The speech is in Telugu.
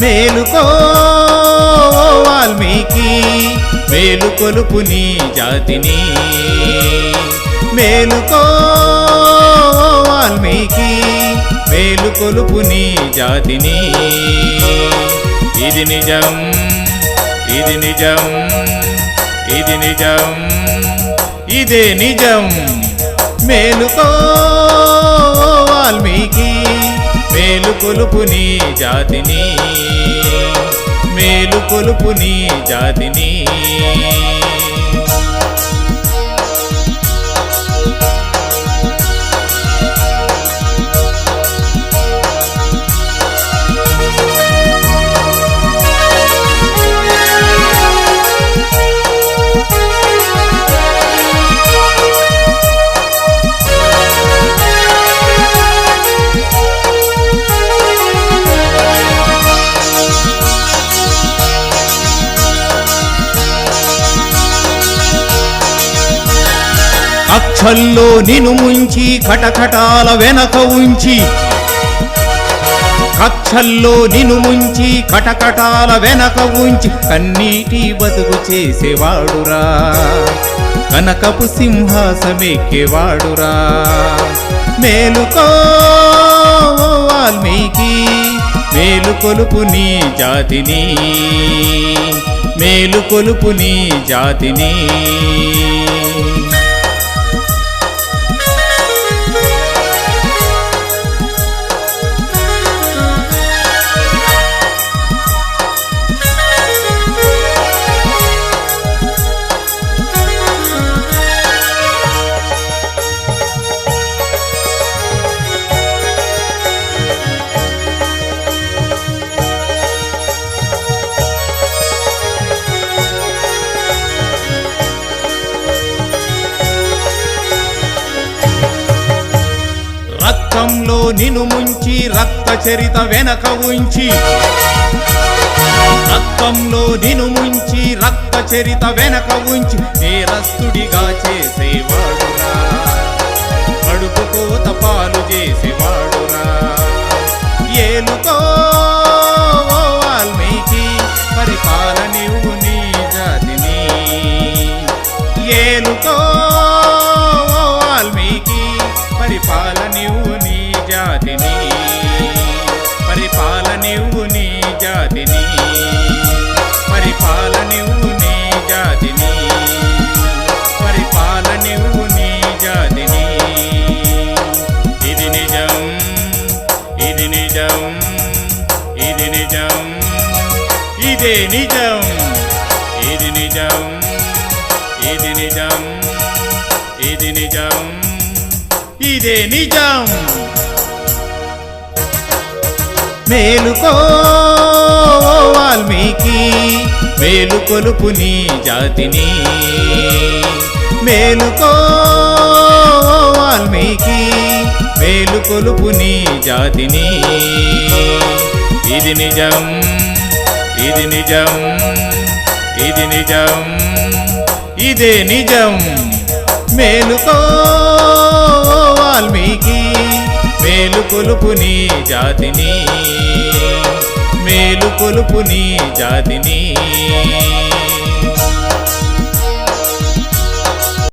మేలుకో వాల్మీకి మేలు కొలుపు నీ జాతిని. మేలుకో వాల్మీకి మేలు కొలుపు నీ జాతిని. ఇది నిజం ఇది నిజం ఇది నిజం ఇదే నిజం. మేలుకో వాల్మీకి మేలు కొలుపు నీ జాతిని. మేలు కొలుపు నీ జాతిని. అక్షల్లో నిను ముంచి కటకటాల వెనక ఉంచి. కక్షల్లో నిను ముంచి కటకటాల వెనక ఉంచి. కన్నీటి బతుకు చేసేవాడురా. కనకపు సింహాసమెక్కేవాడురా. మేలుకో వాల్మీకి మేలు కొలుపు నీ జాతిని. మేలు కొలుపు నీ జాతిని. రక్తంలో నిను ముంచి రక్త చరిత వెనక ఉంచి. రక్తంలో నిను ముంచి రక్త చరిత వెనక ఉంచి. నేరస్తుడిగా చేసేవాడురా. కడుపు కోత పాలు చేసేవాడురా. ఏలుతో ఓ వాల్మీకి పరిపాలనివ్వు నీ జాతిని. ఏలుకో వాల్మీకి పరిపాలనివ్వు ఇదే నిజం. ఇది నిజం? ఇది నిజం? ఇది నిజం? ఇదే నిజం. మేలుకో వాల్మీకి మేలు కొలుపు నీ జాతిని. మేలుకో వాల్మీకి మేలు కొలుపు నీ జాతిని. ఇది నిజం. ఇది నిజం ఇది నిజం ఇదే నిజం. మేలుకో వాల్మీకి మేలు కొలుపు నీ జాతిని మేలు కొలుపు నీ జాతిని.